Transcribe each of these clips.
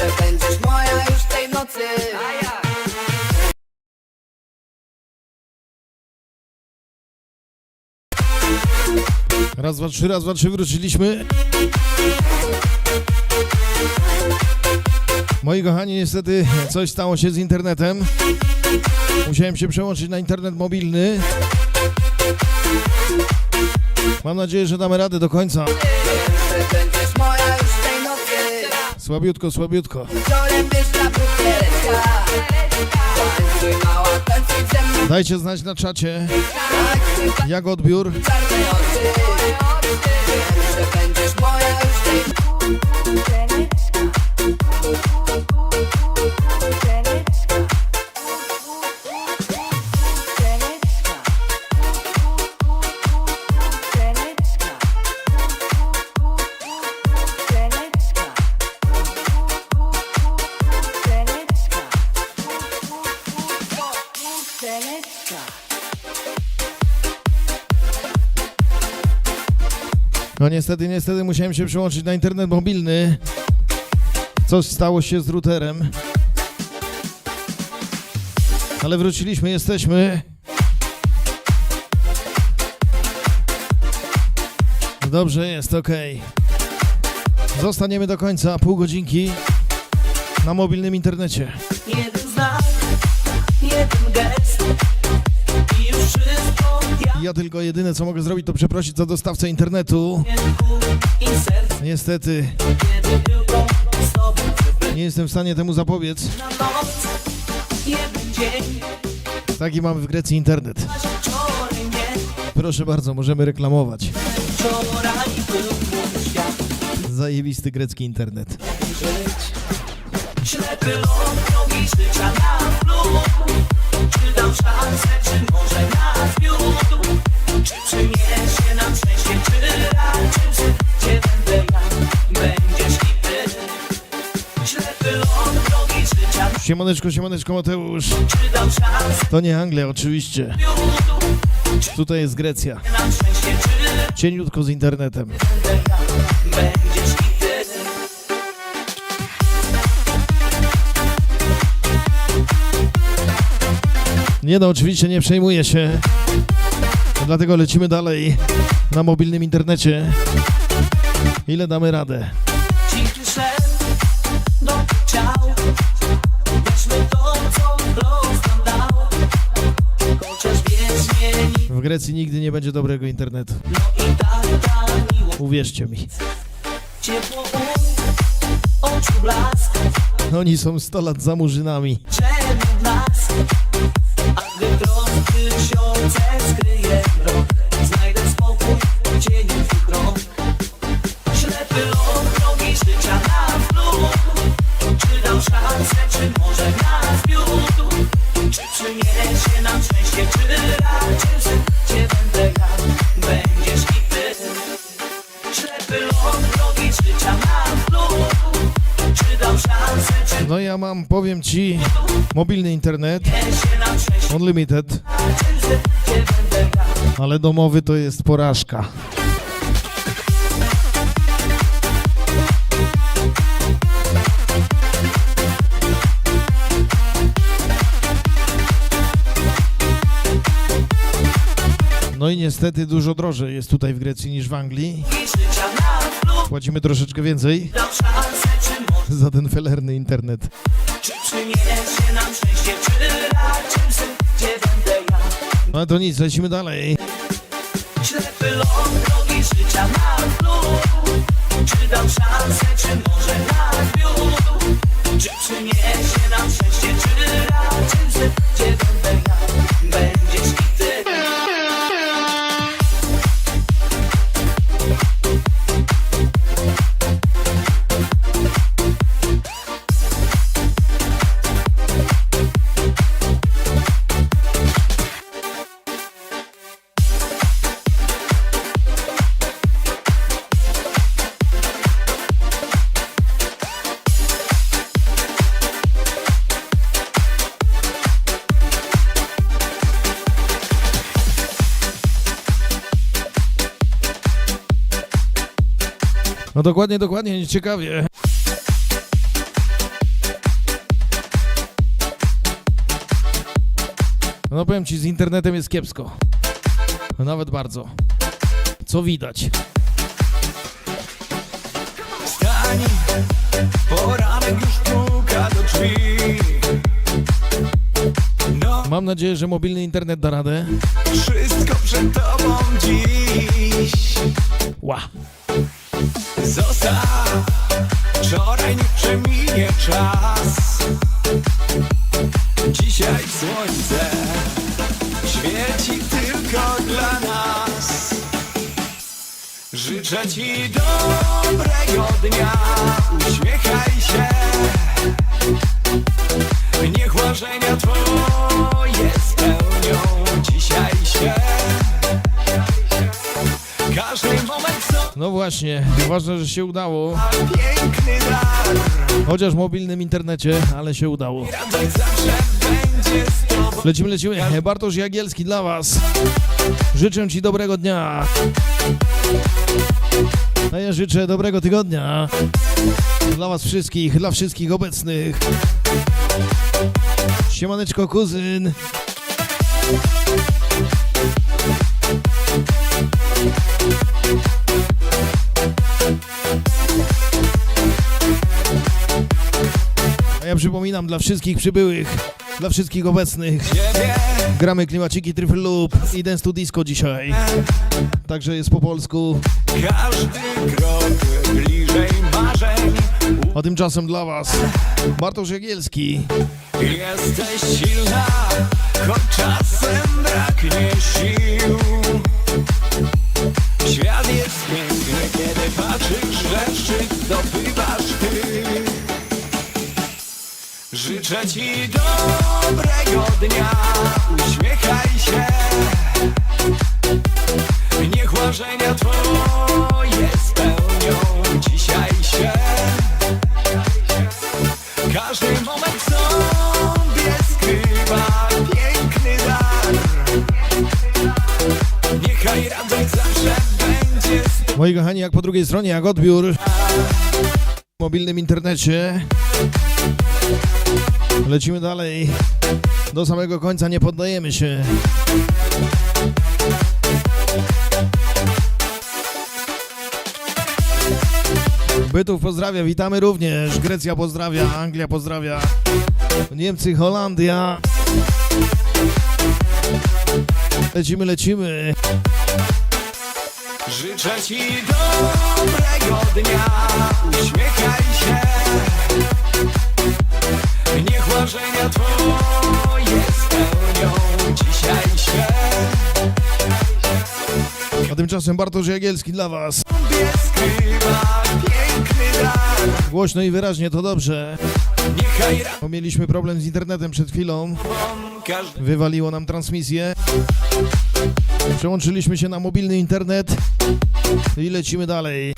że będziesz moja już tej nocy Raz, dwa, trzy, raz, dwa, trzy, wróciliśmy. Moi kochani, niestety coś stało się z internetem. Musiałem się przełączyć na internet mobilny. Mam nadzieję, że damy radę do końca. Ze mną Dajcie znać na czacie, jak odbiór. czarne oczy że będziesz moja już tej No niestety, niestety musiałem się przełączyć na internet mobilny. Coś stało się z routerem. Ale wróciliśmy, jesteśmy. Dobrze jest, ok. Zostaniemy do końca, pół godzinki na mobilnym internecie. Ja tylko jedyne co mogę zrobić to przeprosić za dostawcę internetu. Niestety nie jestem w stanie temu zapobiec. Taki mamy w Grecji internet. Proszę bardzo, możemy reklamować. Zajebisty grecki internet. Ślepy życia na Siemaneczko, siemaneczko Mateusz. To nie Anglia oczywiście. Tutaj jest Grecja. Cieniutko z internetem. Nie no, oczywiście nie przejmuję się. Dlatego lecimy dalej na mobilnym internecie. Ile damy radę? W Grecji nigdy nie będzie dobrego internetu. no tak ta miłość Uwierzcie mi. Oni są 100 lat za murzynami. Mam, powiem ci, mobilny internet, unlimited, ale domowy to jest porażka. No i niestety dużo drożej jest tutaj w Grecji niż w Anglii. Płacimy troszeczkę więcej za ten felerny internet. No to nic, lecimy dalej. Ślepy lot drogi życia na flug Czy dał szansę, czy może nas wiódł Czy przyniesie nam szczęście, czy raczej sen, gdzie będę ja No dokładnie, dokładnie, ciekawie. No powiem ci, z internetem jest kiepsko. Nawet bardzo. Co widać? Stań, poranek już puka do drzwi. No. Mam nadzieję, że mobilny internet da radę. Wszystko przed tobą dziś. Ła. Wow. Właśnie, ważne, że się udało. Chociaż w mobilnym internecie, ale się udało. Lecimy, lecimy. Bartosz Jagielski dla Was. Życzę Ci dobrego dnia. A ja życzę dobrego tygodnia. Dla Was wszystkich, dla wszystkich obecnych. Siemaneczko, kuzyn. A ja przypominam dla wszystkich przybyłych, dla wszystkich obecnych. Gramy klimaciki Triple Loop i Dance to Disco dzisiaj. Także jest po polsku. Każdy krok bliżej marzeń A tymczasem dla Was Bartosz Jagielski. Jesteś silna, choć czasem braknie sił Świat jest piękny, kiedy patrzysz, że szczyt zdobywasz ty Życzę ci dobrego dnia, uśmiechaj się. Niech marzenia twoje spełnią dzisiaj się. Każdy moment w sobie skrywa piękny dar. Niechaj radość zawsze będzie Moi kochani, jak po drugiej stronie, jak odbiór w mobilnym internecie. Lecimy dalej. Do samego końca nie poddajemy się. Bytów pozdrawia, witamy również. Grecja pozdrawia, Anglia pozdrawia. Niemcy, Holandia. Lecimy, lecimy. Życzę ci dobrego dnia, uśmiechaj się Niech marzenia twoje spełnią dzisiaj się A tymczasem Bartosz Jagielski dla Was. Sobie skrywa piękny dar Głośno i wyraźnie to dobrze. Niechaj Bo mieliśmy problem z internetem przed chwilą. Wywaliło nam transmisję. Przełączyliśmy się na mobilny internet i lecimy dalej.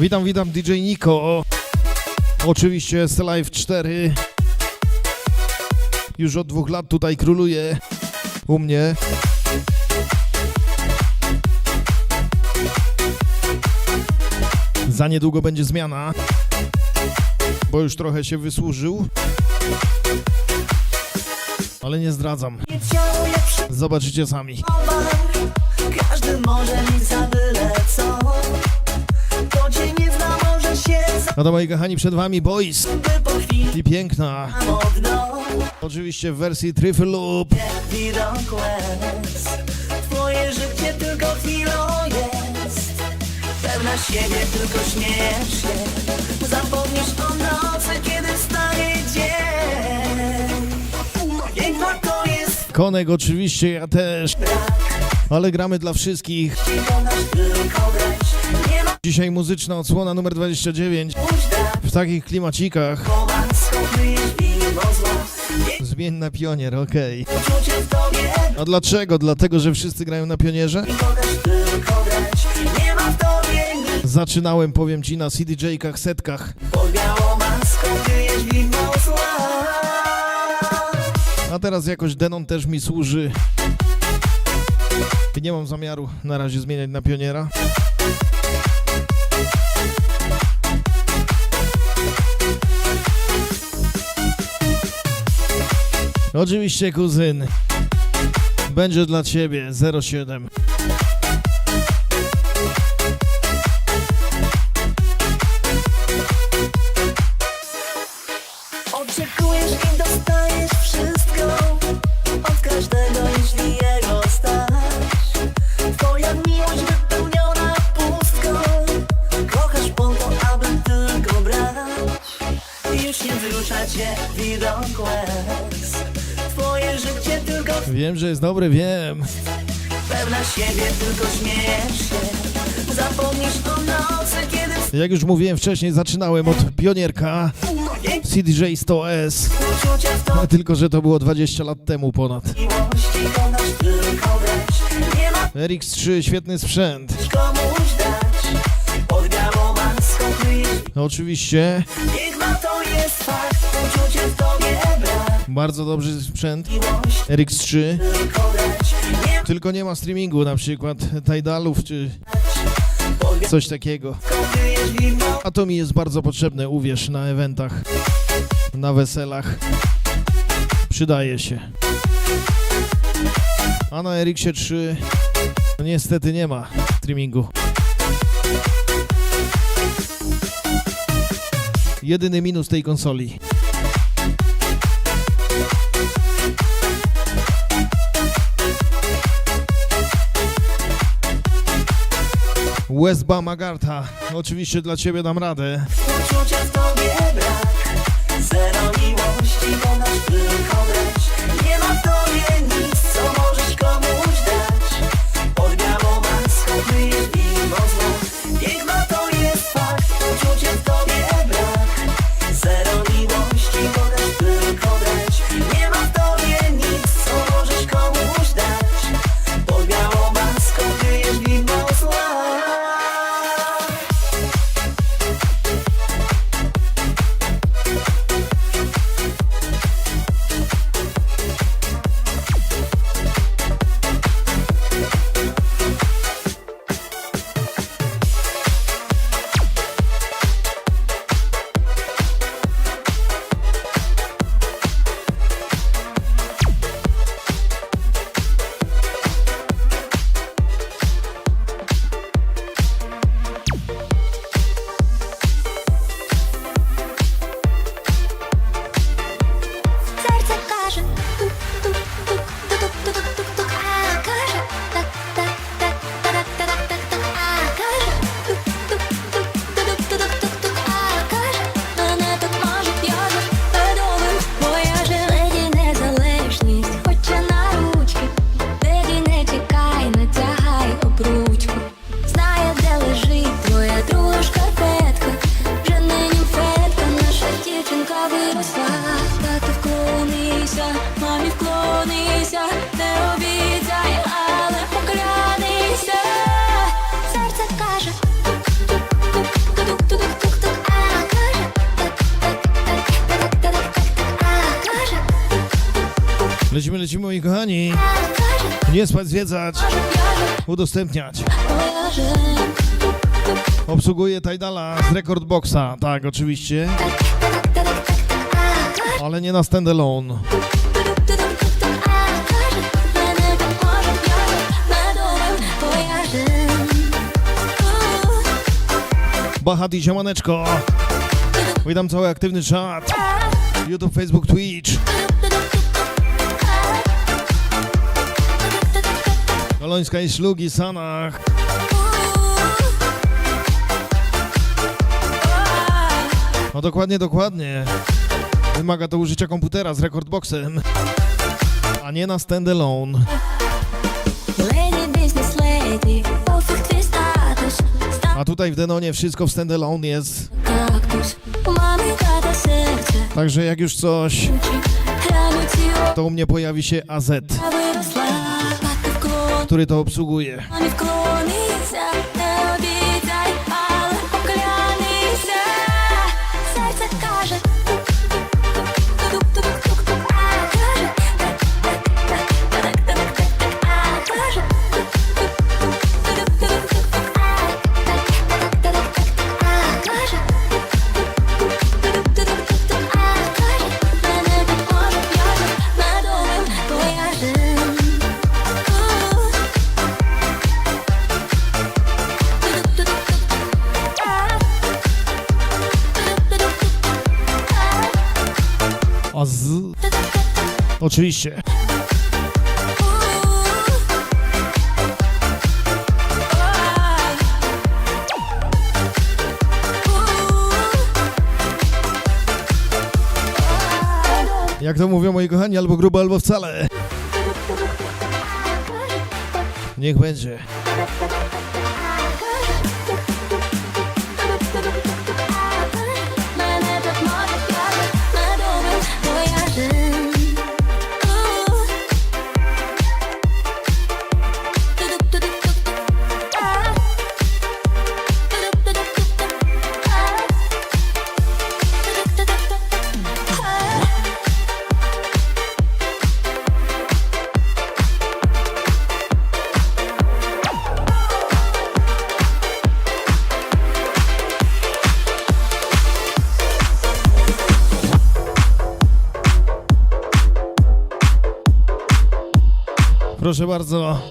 Witam, witam DJ Niko. Oczywiście z Live 4. Już od dwóch lat tutaj króluje u mnie. Za niedługo będzie zmiana, bo już trochę się wysłużył. Ale nie zdradzam. Zobaczycie sami. Każdy może mieć za co No to moi kochani, przed wami Boys i piękna. Oczywiście w wersji. Widok łez Twoje życie tylko chwilą jest Pewna siebie tylko śmiejesz się Zapomnisz o nocy, kiedy stanie dzień Piękno to jest Konek oczywiście, ja też. Ale gramy dla wszystkich. Tylko Dzisiaj muzyczna odsłona numer 29 późna w takich klimacikach. Zmień na pionier, okej. Tobie A dlaczego? Dlatego, że wszyscy grają na pionierze? Zaczynałem, powiem ci, na CDJ-kach, setkach. A teraz jakoś Denon też mi służy. Nie mam zamiaru na razie zmieniać na pioniera. Oczywiście, kuzyn. Będzie dla ciebie 07. Wiem, że jest dobry, wiem. pewna siebie, tylko śmiejesz się Zapomnisz o nocy, kiedy Jak już mówiłem wcześniej, zaczynałem od pionierka. CDJ 100S. uczucia w to Tylko, że to było 20 lat temu ponad. miłości Kochasz tylko brać Nie ma RX3, świetny sprzęt. oczywiście, Niech ma to jest fakt. Uczucie w tobie brak bardzo dobry sprzęt. Miłość RX3, tylko Nie ma streamingu, na przykład Tidalów czy coś takiego. A to mi jest bardzo potrzebne, uwierz, na eventach, na weselach. Przydaje się. A na RX 3 no niestety nie ma streamingu. Jedyny minus tej konsoli. Westba Magarta. Oczywiście dla ciebie dam radę. Uczucia w tobie brak Zero miłości Kochasz tylko zwiedzać, udostępniać. Obsługuje Tajdala z Rekordboxa, tak oczywiście, ale nie na standalone. Bahati Ziomaneczko. Witam cały aktywny czat. YouTube, Facebook, Twitch. Kolońska i Szlugi, Sanach. No dokładnie, dokładnie. Wymaga to użycia komputera z rekordboxem, a nie na standalone. A tutaj w Denonie wszystko w standalone jest. Także jak już coś, to u mnie pojawi się AZ który to obsługuje. Oczywiście. Jak to mówią moi kochani, albo grubo, albo wcale. Niech będzie. Proszę bardzo.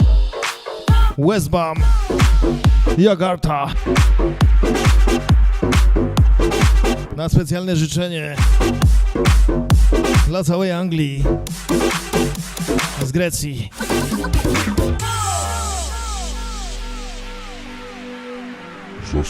Westbam. Jakarta. Na specjalne życzenie dla całej Anglii z Grecji. Za